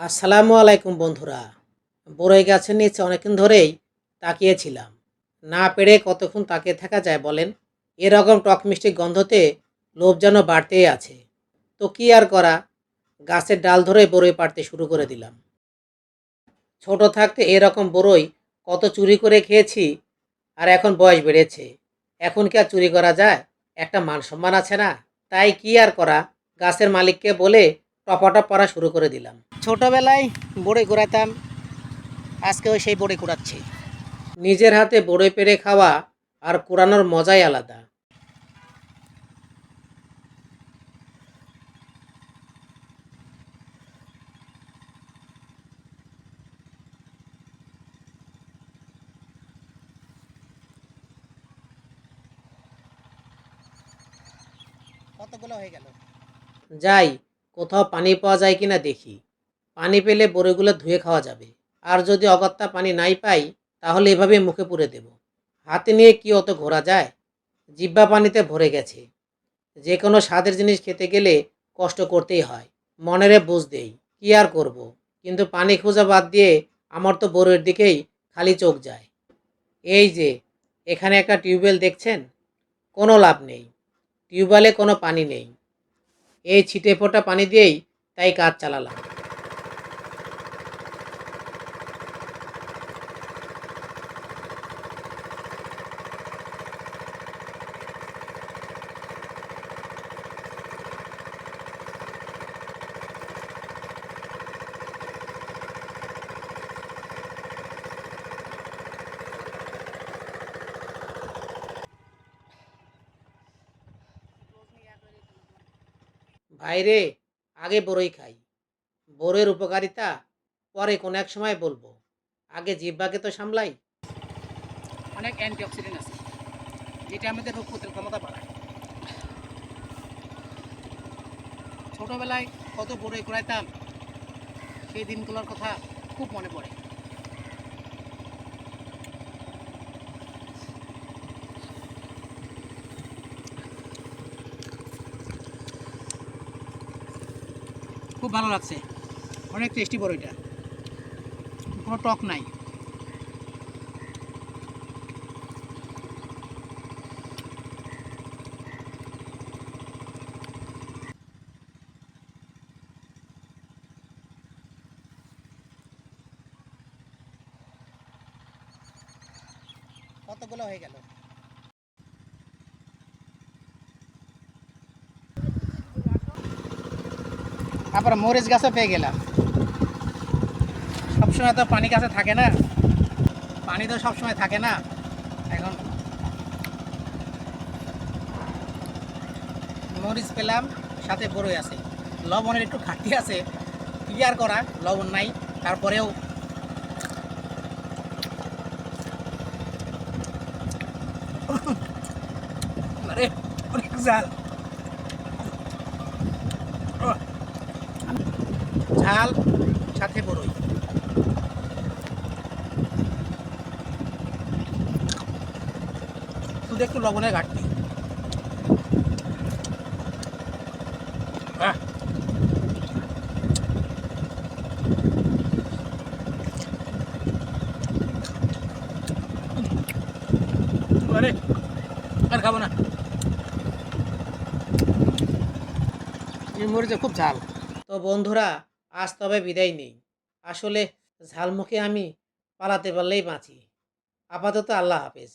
আসসালামু আলাইকুম বন্ধুরা। বড়ই গাছের নিচে অনেকক্ষণ ধরেই তাকিয়েছিলাম। না পেরে কতক্ষণ তাকিয়ে থাকা যায় বলেন? এরকম টক মিষ্টি গন্ধতে লোভ যেন বাড়তেই আছে। তো কি আর করা? গাছের ডাল ধরে বড়ই পাড়তে শুরু করে দিলাম। ছোট থাকতে এরকম বড়ই কত চুরি করে খেয়েছি, আর এখন বয়স বেড়েছে। এখন কি আর চুরি করা যায়? একটা মান সম্মান আছে না? তাই কি আর করা? গাছের মালিককে বলে টপাটপ পড়া শুরু করে দিলাম। ছোটবেলায় বড়ি কুড়াতাম আজকেও সেই বড়ি কুড়াচ্ছি নিজের হাতে বড়ই পেরে খাওয়া আর কুড়ানোর মজাই আলাদা। কতগুলো হয়ে গেল? যাই কোথাও পানি পাওয়া যায় কিনা দেখি। পানি পেলে বড়িগুলো ধুয়ে খাওয়া যাবে। আর যদি অগত্যা পানি নাই পাই, তাহলে এভাবে মুখে পুরে দেব। হাতে নিয়ে কি অত ঘোরা যায়? জিব্বা পানিতে ভরে গেছে। যে কোনো স্বাদের জিনিস খেতে গেলে কষ্ট করতেই হয়। মনেরে বুঝ দেই, কি আর করব। কিন্তু পানি খোঁজা বাদ দিয়ে আমার তো বড়ের দিকেই খালি চোখ যায়। এই যে, এখানে একটা টিউবওয়েল দেখছেন? কোনো লাভ নেই। টিউবওয়েলে কোনো পানি নেই। এই ছিটে ফোটা পানি দিয়েই তাই কাজ চালালাম। ভাইরে, আগে বড়ই খাই। বড়ের উপকারিতা পরে কোনো এক সময় বলব। আগে জিব্বাকে তো সামলাই। অনেক অ্যান্টিঅক্সিডেন্ট আছে। যেটা আমাদের রোগ প্রতিরোধ ক্ষমতা বাড়ায়। ছোটবেলায় কত বড়ই কুড়াইতাম, সেই দিনগুলোর কথা খুব মনে পড়ে। খুব ভালো লাগছে। অনেক টেস্টি বড়ইটা কোনো টক নাই। কতগুলো হয়ে গেল? তারপর মরিচ গাছও পেয়ে গেলাম। সবসময় তো পানি গাছে থাকে না। পানি তো সবসময় থাকে না। এখন মরিচ পেলাম, সাথে বড়ই আছে। লবণের একটু ঘাটতি আছে। কি আর করা, লবণ নাই। তারপরেও আরে, অনেক ঝাল সাথে বড়ই শুধু একটু লবণের ঘাটতি। আরে, আর খাব না। এই মরিচে খুব ঝাল। তো বন্ধুরা আজ তবে বিদায় নেই। আসলে ঝালমুখে আমি পালাতে পারলেই বাঁচি। আপাতত আল্লাহ হাফেজ।